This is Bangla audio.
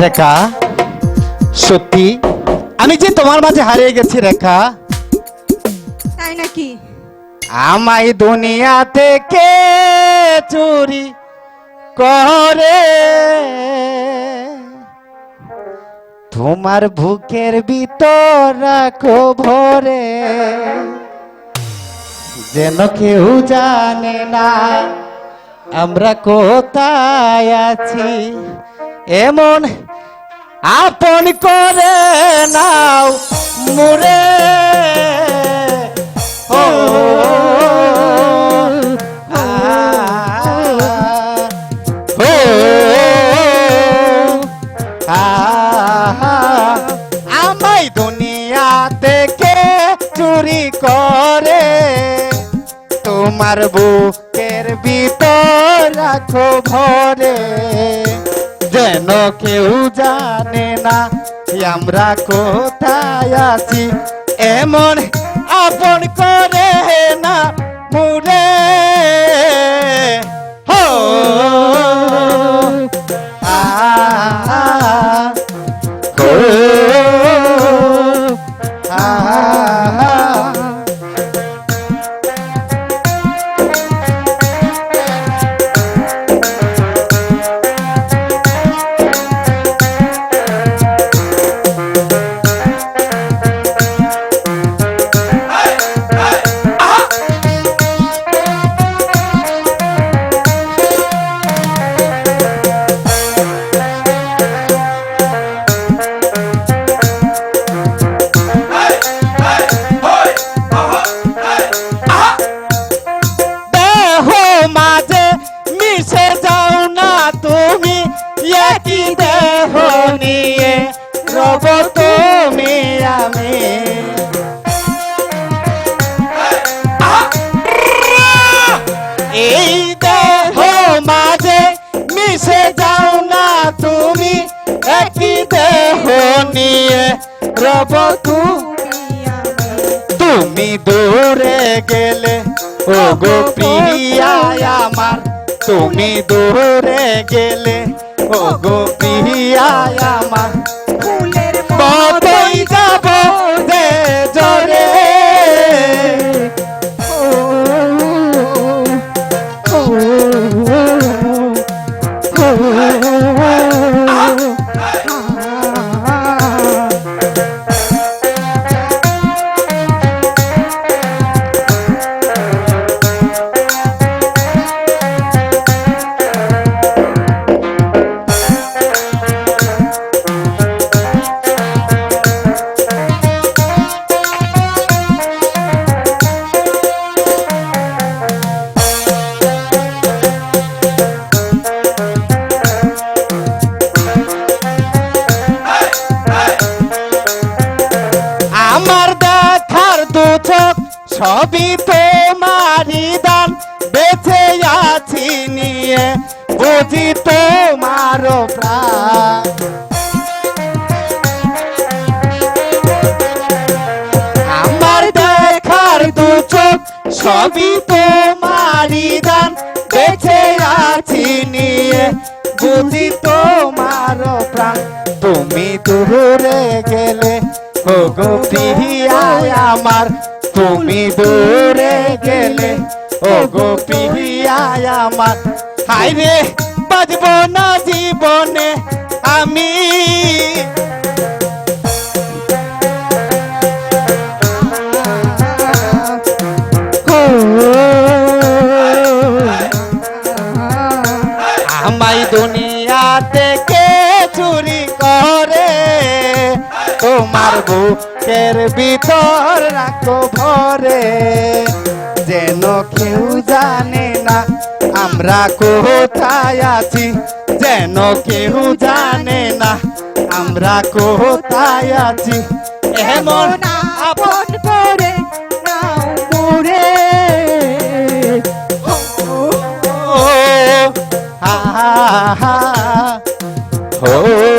রেখা সত্যি? আমি যে তোমার মাঝে হারিয়ে গেছি রেখা। তাই নাকি? আমায় দুনিয়া থেকে চুরি করে? তোমার বুকের ভিতর রাখো ভরে। যেন কেউ জানে না আমরা কোথায় আছি। এমন আপন করে নাও মুরে। ও আ, ও আ, আমায় দুনিয়া থেকে চুরি করে? তোমার বুকের ভিতর রাখো ভরে যেন কেউ জানে না আমরা কোথায় আছি? এমন আপন করে না মুরে মিশে যাও না তুমি, একই দেহ নিয়ে রব তুমি দূরে গেলে ও গো প্রিয়া আমার। তুমি দূরে গেলে ও গো প্রিয়া আমার। সবই তোমারই দান। বেঁচে আছি নিয়ে, বুঝি তোমার প্রাণ। আমার দেখার দু চোখ, সবই তোমারই দান। বেঁচে আছি নিয়ে, বুঝি তোমার প্রাণ। তুমি দূরে গেলে গো প্রিয়া আমার। তুমি দূরে গেলে ও গো প্রিয়া আমার। হাই রে বাজব না জীবনে আমি। তোমার বুকের ভিতর রাখো ভরে যেন কেউ জানে না, আমরা কোথায় আছি। যেন কেউ জানে না, আমরা কোথায় আছি। এমন আপন করে নাও মুরে ও হা হা হা ও